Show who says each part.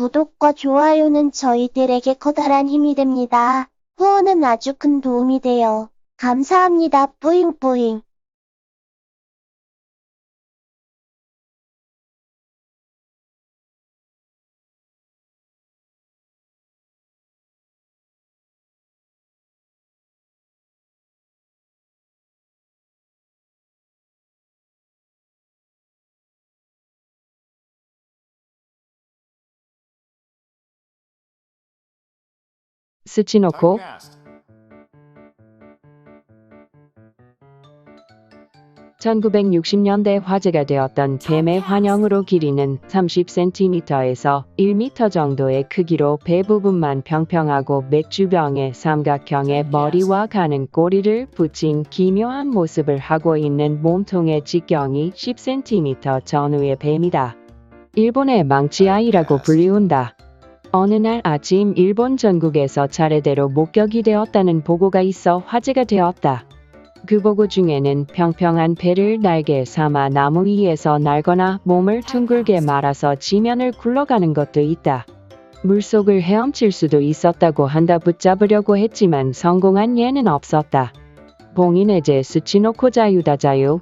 Speaker 1: 구독과 좋아요는 저희들에게 커다란 힘이 됩니다. 후원은 아주 큰 도움이 돼요. 감사합니다. 뿌잉뿌잉.
Speaker 2: 스치노코
Speaker 3: Typecast.
Speaker 2: 1960년대 화제가 되었던 뱀의 환영으로 길이는 30cm에서 1m 정도의 크기로 배 부분만 평평하고 맥주병의 삼각형의 머리와 가는 꼬리를 붙인 기묘한 모습을 하고 있는 몸통의 직경이 10cm 전후의 뱀이다. 일본의 망치아이라고 불리운다. 어느 날 아침 일본 전국에서 차례대로 목격이 되었다는 보고가 있어 화제가 되었다. 그 보고 중에는 평평한 배를 날개 삼아 나무 위에서 날거나 몸을 둥글게 말아서 지면을 굴러가는 것도 있다. 물속을 헤엄칠 수도 있었다고 한다 붙잡으려고 했지만 성공한 예는 없었다. 봉인해제 스치노코 자유다 자유